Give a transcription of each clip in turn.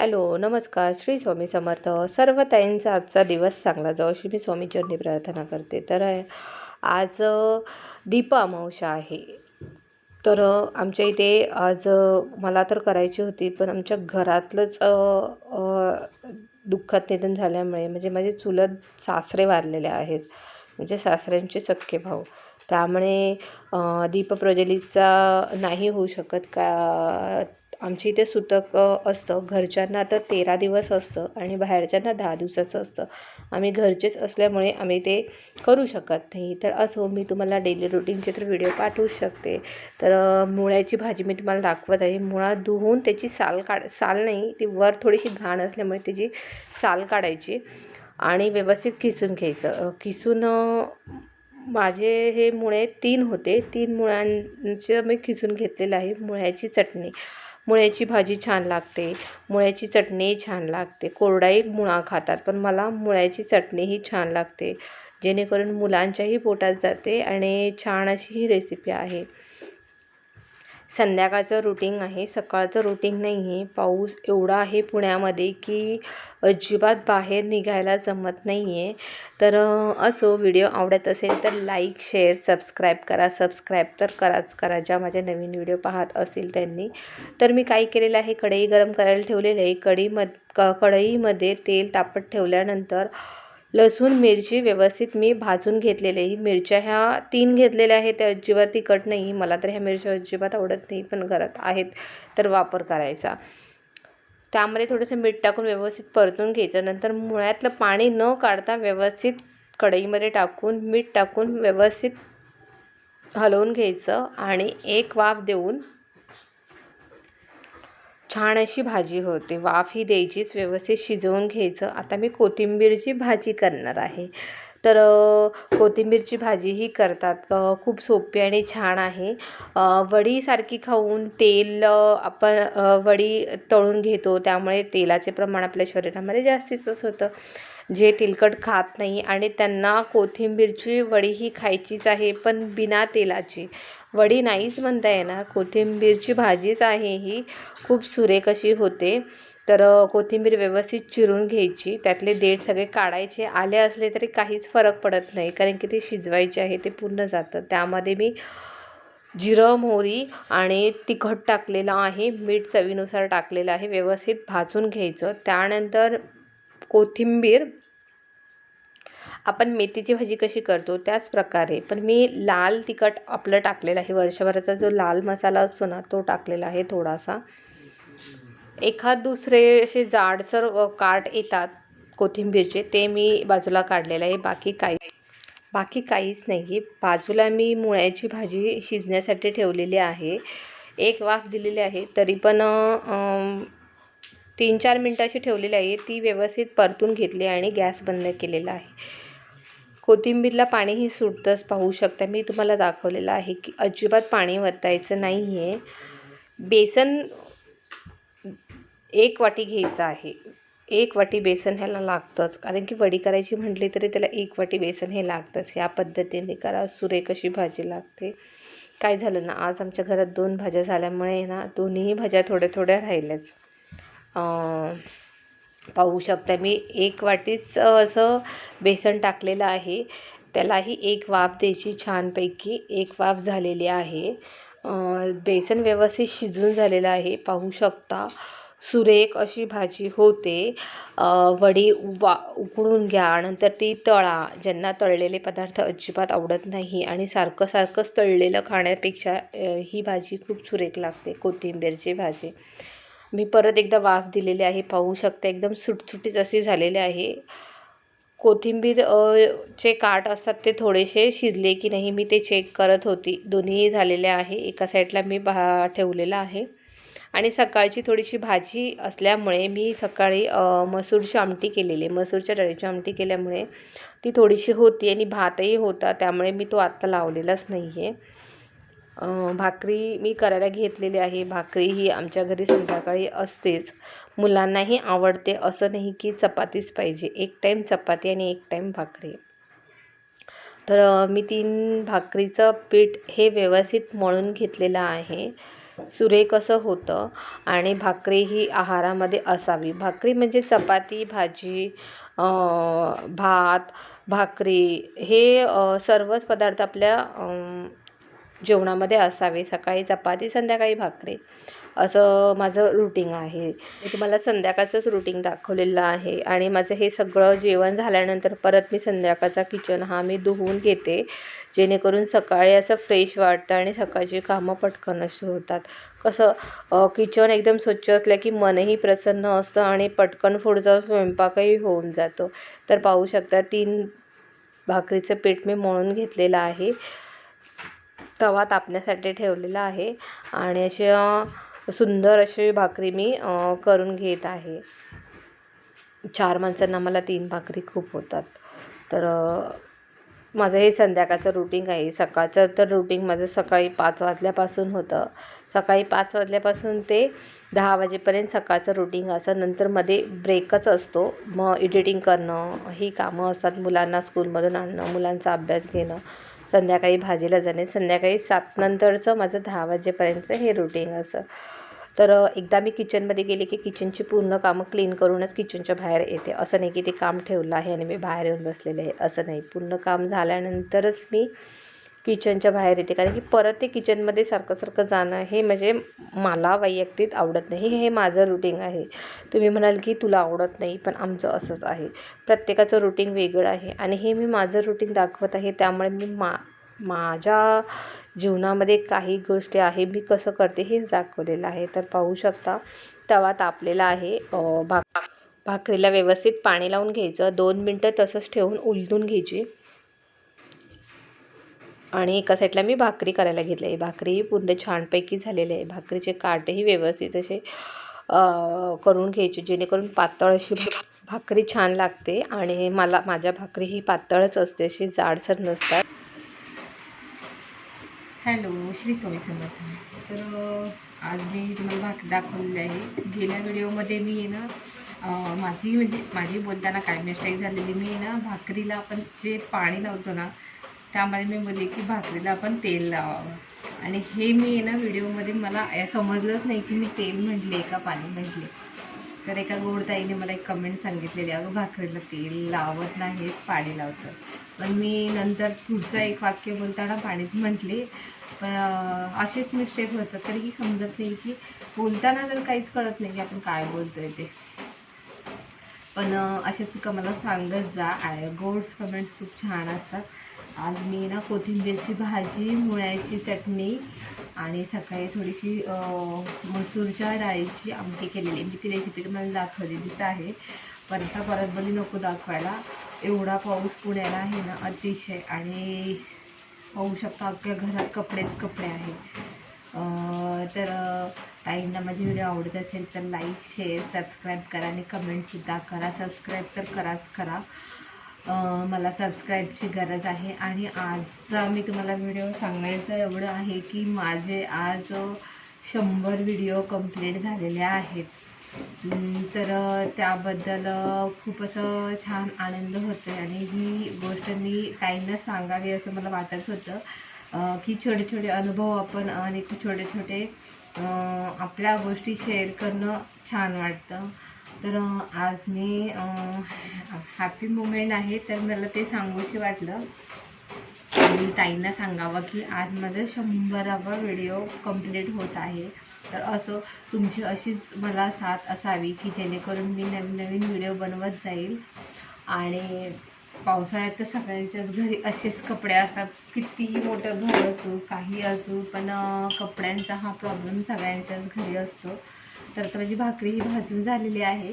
Hello नमस्कार. श्री स्वामी समर्थ. सर्व ताईंचा आजचा दिवस चांगला जाऊ अशी मी स्वामीचरणी प्रार्थना करते. तर आज दीपा दीप आहे. तर आमच्या इथे आज मला तर करायची होती पण आमच्या घरातलंच दुःखात निधन झाल्यामुळे म्हणजे माझे चुलत सासरे वारलेले आहेत. म्हणजे सासऱ्यांचे सख्खे भाऊ. त्यामुळे दीप प्रज्वलितचा नाही होऊ शकत का आमच्या इथे सुतक असतं. घरच्यांना तर तेरा दिवस असतं आणि बाहेरच्यांना दहा दिवसाचं असतं. आम्ही घरचेच असल्यामुळे आम्ही ते करू शकत नाही. तर असो मी तुम्हाला डेली रुटीनचे तर व्हिडिओ पाठवू शकते. तर मुळ्याची भाजी मी तुम्हाला दाखवत आहे. मुळा धुवून त्याची साल काढ साल नाही ती वर थोडीशी घाण असल्यामुळे त्याची साल काढायची आणि व्यवस्थित किसून घ्यायचं. किसून माझे हे मुळे तीन होते. तीन मुळ्यांचं मी खिसून घेतलेलं आहे. मुळ्याची चटणी. मुळ्याची भाजी छान लागते मुळ्याची चटणी छान लागते. कोरडाही मुळा खातात पण मला मुळ्याची चटणीही छान लागते. जेणेकरून मुलांच्याही पोटात जाते आणि छान अशी ही रेसिपी आहे. संध्याकाळचं रुटीन आहे. सकाळचं रुटीन नाही आहे पाऊस एवढा आहे पुण्यामध्ये की अजिबात बाहेर निघायला जमत नाही आहे तर असो व्हिडिओ आवडत असेल तर लाईक शेअर सबस्क्राईब करा. सबस्क्राईब तर कराच करा. ज्या माझ्या नवीन व्हिडिओ पाहत असेल त्यांनी. तर मी काय केलेलं आहे? कढई गरम करायला ठेवलेली आहे. कढईमध क कढईमध्ये तेल तापत ठेवल्यानंतर लसूण मिरची व्यवस्थित मी भाजून घेतलेले. ही मिरच्या ह्या तीन घेतलेल्या आहेत. त्या अजिबात तिखट नाही. मला तर ह्या मिरच्या अजिबात आवडत नाही पण घरात आहेत तर वापर करायचा. त्यामध्ये थोडंसं मीठ टाकून व्यवस्थित परतून घ्यायचं. नंतर मुळ्यातलं पाणी न काढता व्यवस्थित कढईमध्ये टाकून मीठ टाकून व्यवस्थित हलवून घ्यायचं आणि एक वाफ देऊन छान अशी भाजी होते. वाफ ही द्यायचीच व्यवस्थित शिजवून घ्यायचं. आता मी कोथिंबीरची भाजी करणार आहे. तर कोथिंबीरची भाजी ही करतात खूप सोपी आणि छान आहे. वडीसारखी खाऊन तेल आपण वडी तळून घेतो. त्यामुळे तेलाचे प्रमाण आपल्या शरीरामध्ये जास्तीचंच होतं. जे तेलकट खात नाही आणि त्यांना कोथिंबीरची वडीही खायचीच आहे पण बिना तेलाची. वडी नाहीच म्हणता येणार. कोथिंबीरची भाजीच आहे ही. खूप सुरेख अशी होते. तर कोथिंबीर व्यवस्थित चिरून घ्यायची. त्यातले देठ सगळे काढायचे. आले असले तरी काहीच फरक पडत नाही कारण की ते शिजवायचे आहे ते पूर्ण जातं. त्यामध्ये मी जिरं मोहरी आणि तिखट टाकलेलं आहे. मीठ चवीनुसार टाकलेलं आहे. व्यवस्थित भाजून घ्यायचं. त्यानंतर कोथिंबीर आपण मेथीची भाजी कशी करतो त्याच प्रकारे. पण मी लाल तिखट आपलं टाकलेलं आहे. वर्षभराचा जो लाल मसाला असतो ना तो टाकलेला आहे थोडासा. एखाद दुसरे असे जाडसर काट येतात कोथिंबीरचे ते मी बाजूला काढलेलं आहे. बाकी काही बाकी काहीच नाही बाजूला मी मुळ्याची भाजी शिजण्यासाठी ठेवलेली आहे. एक वाफ दिलेली आहे. तरी पण तीन चार मिनटाची ठेवलेली आहे. ती व्यवस्थित परतून घेतली आणि गॅस बंद केलेला आहे. कोथिंबीरला पाणीही सुटतंच पाहू शकता. मी तुम्हाला दाखवलेलं आहे की अजिबात पाणी वतायचं नाही आहे बेसन एक वाटी घ्यायचं आहे. एक वाटी बेसन ह्याला लागतंच. कारण की वडी करायची म्हटली तरी त्याला एक वाटी बेसन हे लागतंच. ह्या पद्धतीने करा. सुरेख अशी भाजी लागते. काय झालं ना आज आमच्या घरात दोन भाज्या झाल्यामुळे ना दोन्ही भाज्या थोड्या थोड्या राहिल्याच. पाहू शकता. मी एक वाटीच असं बेसन टाकलेलं आहे. त्यालाही एक वाफ द्यायची छानपैकी. एक वाफ झालेली आहे. बेसन व्यवस्थित शिजून झालेलं आहे. पाहू शकता. सुरेख अशी भाजी होते. वडी वा उकडून घ्या. नंतर ती तळा. ज्यांना तळलेले पदार्थ अजिबात आवडत नाही आणि सारखं सारखंच तळलेलं खाण्यापेक्षा ही भाजी खूप सुरेख लागते. कोथिंबीरची भाजी. मी परत एकदा वाफ दिलेली आहे पाहू शकता. एकदम सुटसुटीत अशी झालेली आहे. कोथिंबीर चे काठ असतात ते थोडेसे शिजले की नाही मी ते चेक करत होती. दोन्हीही झालेले आहे. एका साईडला मी भा ठेवलेला आहे. आणि सकाळची थोडीशी भाजी असल्यामुळे मी सकाळी मसूरची आमटी केलेली आहे. मसूरच्या डाळीची आमटी केल्यामुळे ती थोडीशी होती आणि भातही होता त्यामुळे मी तो आत्ता लावलेलाच नाही आहे भाकरी मी करायला घेतलेली आहे. भाकरी ही आमच्या घरी संध्याकाळी असतेच. मुलांनाही आवडते असं नाही की चपातीच पाहिजे. एक टाईम चपाती आणि एक टाईम भाकरी. तर मी तीन भाकरीचं पीठ हे व्यवस्थित मळून घेतलेलं आहे. सुरेख असं होतं आणि भाकरी ही आहारामध्ये असावी. भाकरी म्हणजे चपाती भाजी भात भाकरी हे सर्वच पदार्थ आपल्या जेवणामध्ये असावे सकाळी चपाती संध्याकाळी भाकरी. असं माझं रुटीन आहे. मी तुम्हाला संध्याकाळचंच रुटीन दाखवलेलं आहे. आणि माझं हे सगळं जेवण झाल्यानंतर परत मी संध्याकाळचा किचन हा मी धुवून घेते. जेणेकरून सकाळी असं फ्रेश वाटतं आणि सकाळची कामं पटकन अशी होतात. कसं किचन एकदम स्वच्छ असलं की मनही प्रसन्न असतं आणि पटकन पुढचा स्वयंपाकही होऊन जातो. तर पाहू शकता तीन भाकरीचं पीठ मी मळून घेतलेलं आहे. तवा तापण्यासाठी ठेवलेला आहे आणि अशा सुंदर अशी भाकरी मी करून घेत आहे. चार माणसांना मला तीन भाकरी खूप होतात. तर माझं हे संध्याकाळचं रुटीन आहे. सकाळचं तर रुटीन माझं सकाळी पाच वाजल्यापासून होतं. सकाळी पाच वाजल्यापासून ते दहा वाजेपर्यंत सकाळचं रुटीन असं. नंतर मध्ये ब्रेकच असतो. मग एडिटिंग करणं ही कामं असतात मुलांना स्कूलमधून आणणं मुलांचा अभ्यास घेणं. संध्याकाळी भाजीला जाणे. संध्याकाळी सात नंतरचं माझं दहा वाजेपर्यंतचं हे रुटीन असं. तर एकदा मी किचनमध्ये गेले की किचनची पूर्ण कामं क्लीन करूनच किचनच्या बाहेर येते. असं नाही की ते काम ठेवलं आहे आणि मी बाहेर येऊन बसलेले आहे. असं नाही. पूर्ण काम झाल्यानंतरच मी किचनच्या बाहेर येते. कारण की परत ते किचनमध्ये सारखं सारखं जाणं हे म्हणजे मला वैयक्तिक आवडत नाही. हे माझं रुटीन आहे. तुम्ही म्हणाल की तुला आवडत नाही पण आमचं असंच आहे. प्रत्येकाचं रुटीन वेगळं आहे. आणि हे मी माझं रुटीन दाखवत आहे. त्यामुळे मी मा माझ्या जीवनामध्ये काही गोष्टी आहे मी कसं करते हेच दाखवलेलं आहे. तर पाहू शकता तवा तापलेला आहे. भाक भाकरीला व्यवस्थित पाणी लावून घ्यायचं. दोन मिनटं तसंच ठेवून उलटून घ्यायची. आणि एका साईडला मी भाकरी करायला घेतली आहे. भाकरी पूर्ण छानपैकी झालेली आहे. भाकरीचे काटेही व्यवस्थित असे करून घ्यायचे जेणेकरून पातळ अशी भाकरी छान लागते आणि मला माझ्या भाकरी ही पातळच असते अशी जाडसर नसतात. हॅलो श्री स्वामी समर्थ. तर आज मी तुम्हाला भाकरी दाखवलेली आहे. गेल्या व्हिडिओमध्ये मी आहे ना माझी म्हणजे माझी बोलताना काय मिस्टेक झालेली मी ना भाकरीला आपण जे पाणी लावतो ना त्यामध्ये मी बोलले की भाकरीला आपण तेल लावावं. आणि हे मी आहे ना व्हिडिओमध्ये मला समजलंच नाही की मी तेल म्हटले का पाणी म्हटले. तर एका गोडताईने मला एक कमेंट सांगितलेली अगं भाकरीला तेल लावत नाहीत पाणी लावतं. पण मी नंतर पुढचं एक वाक्य बोलताना पाणीच म्हटले. पण असेच मिस्टेक होतात. तरीही समजत नाही की बोलताना जर काहीच कळत नाही की आपण काय बोलतोय ते. पण असे चुका मला सांगत जा. गोड्स कमेंट खूप छान असतात. आज मी ना कोथिंबीरची भाजी मुळ्याची चटणी आणि सकाळी थोडीशी मसूरच्या डाळीची आमटी केलेली. मी ती रेसिपी तुम्हाला दाखवलेलीच आहे. पण आता परत बली नको दाखवायला. एवढा पाऊस पुण्याला आहे ना अतिशय. आणि पाहू शकता अख्ख्या घरात कपडेच कपडे आहेत. तर ताईंना माझे व्हिडिओ आवडत असेल तर लाईक शेअर सबस्क्राईब करा आणि कमेंटसुद्धा करा. सबस्क्राईब तर कराच करा. मला सबस्क्राईबची गरज आहे. आणि आजचा मी तुम्हाला व्हिडिओ सांगायचं एवढं आहे की माझे आज शंभर व्हिडिओ कंप्लीट झालेले आहेत. तर त्याबद्दल खूप असं छान आनंद होतो आहे आणि ही गोष्ट मी ताईंना सांगावी असं मला वाटत होतं. की छोटे छोटे अनुभव आपण आणि छोटे छोटे आपल्या गोष्टी शेअर करणं छान वाटतं. तर आज मी हॅपी मुमेंट आहे तर मला ते सांगूशी वाटलं. आणि ताईंना सांगावं की आज माझं शंभरावा व्हिडिओ कंप्लीट होत आहे. तर असं तुमची अशीच मला साथ असावी की जेणेकरून मी नवीन नवीन व्हिडिओ बनवत जाईल. आणि पावसाळ्यात तर सगळ्यांच्याच घरी असेच कपडे असतात. कितीही मोठं घर असू काही असू पण कपड्यांचा हा प्रॉब्लेम सगळ्यांच्याच घरी असतो. तर आता माझी भाकरी ही भाजून झालेली आहे.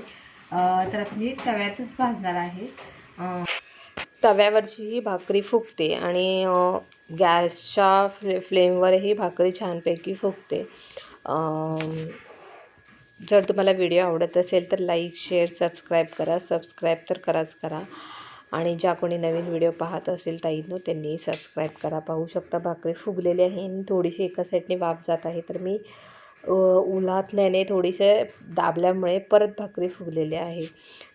तर आता मी तव्यातच भाजणार आहे. तव्यावरची ही भाकरी फुगते आणि गॅसच्या फ्ले फ्लेमवरही भाकरी छानपैकी फुगते. जर तुम्हाला व्हिडिओ आवडत असेल तर लाईक शेअर सबस्क्राईब करा. सबस्क्राईब तर कराच करा. आणि ज्या कोणी नवीन व्हिडिओ पाहत असेल ताईंनो त्यांनी सबस्क्राईब करा. पाहू शकता भाकरी फुगलेली आहे आणि थोडीशी एका साईडने वाफ जात आहे. तर मी उल्हातण्याने थोडीसे दाबल्यामुळे परत भाकरी फुगलेली आहे.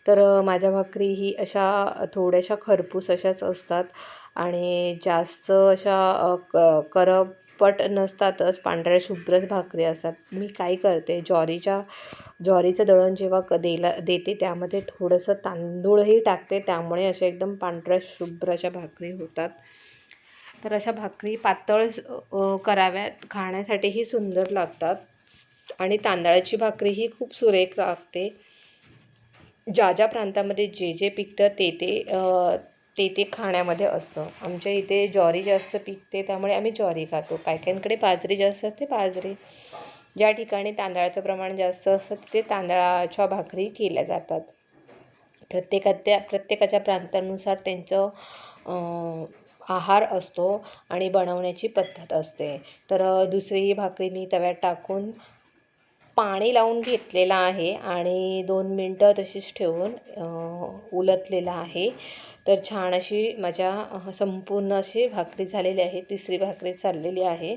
तर माझ्या भाकरी ही अशा थोड्याशा खरपूस अशाच असतात आणि जास्त अशा क करप पट नसतातच पांढऱ्या शुभ्रच भाकरी असतात. मी काय करते ज्वारीच्या ज्वारीचं दळण जेव्हा क देला देते त्यामध्ये थोडंसं तांदूळही टाकते. त्यामुळे अशा एकदम पांढऱ्या शुभ्राच्या भाकरी होतात. तर अशा भाकरी पातळ कराव्यात. खाण्यासाठीही सुंदर लागतात. आणि तांदळाची भाकरी ही खूप सुरेख लागते. ज्या ज्या प्रांतामध्ये जे जे पिकतं ते ते ते ते खाण्यामध्ये असतं. आमच्या इथे ज्वारी जास्त पिकते त्यामुळे आम्ही ज्वारी खातो. कायकांकडे बाजरी जास्त असते बाजरी. ज्या ठिकाणी तांदळाचं प्रमाण जास्त असतं तिथे तांदळाच्या भाकरी केल्या जातात. प्रत्येकाच्या प्रत्येकाच्या प्रांतानुसार त्यांचं आहार असतो आणि बनवण्याची पद्धत असते. तर दुसरी भाकरी मी तव्यात टाकून पाणी लावून घेतलेलं आहे आणि दोन मिनटं तशीच ठेवून उलतलेलं आहे. तर छान अशी माझ्या संपूर्ण अशी भाकरी झालेली आहे. तिसरी भाकरी चाललेली आहे.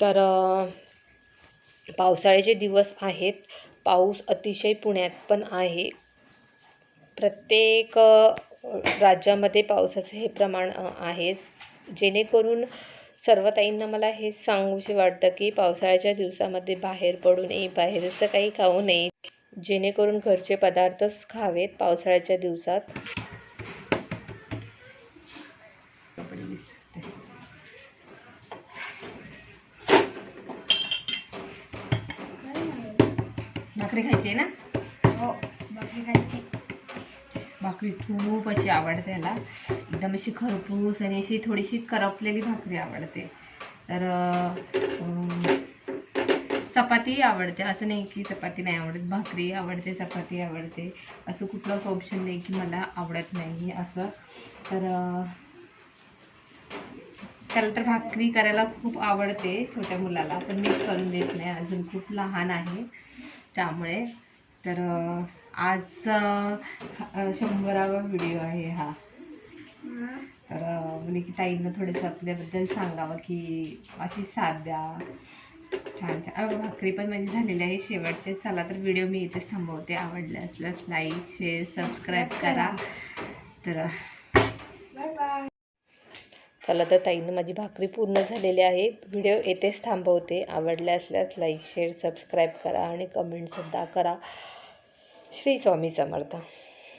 तर पावसाळ्याचे दिवस आहेत पाऊस अतिशय पुण्यात पण आहे. प्रत्येक राज्यामध्ये पावसाचं हे प्रमाण आहे. आहेच जेणेकरून सर्व ताईंना मला हेच सांगूशी वाटतं की पावसाळ्याच्या दिवसामध्ये बाहेर पडू नये बाहेरचं काही खाऊ नये. जेणेकरून घरचे पदार्थच खावेत पावसाळ्याच्या दिवसात. भाकरी खायची आहे ना? हो भाकरी खायची. भाकरी खूप अशी आवडते याला. एकदम अशी खरपूस आणि अशी थोडीशी करपलेली भाकरी आवडते. तर चपाती आवडते. असं नाही की चपाती नाही आवडत. भाकरी आवडते चपाती आवडते. असं कुठलंच ऑप्शन नाही की मला आवडत नाही. असं. तर त्याला तर भाकरी करायला खूप आवडते छोट्या मुलाला पण मी करून देत नाही. अजून खूप लहान आहे. त्यामुळे तर आज शंभरावा व्हिडिओ आहे हा. तर म्हणजे की ताईंना थोडंसं आपल्याबद्दल सांगावं की अशी साथ द्या छान. छान भाकरी पण माझी झालेली आहे. शेवटचे चला तर व्हिडिओ मी इथेच थांबवते. आवडले असल्यास लाईक शेअर सबस्क्राईब करा. तर चला तर ताईनं माझी भाकरी पूर्ण झालेली आहे. व्हिडिओ येथेच थांबवते. आवडले असल्यास लाईक शेअर सबस्क्राईब करा आणि कमेंटसुद्धा करा. श्री स्वामी समर्थ.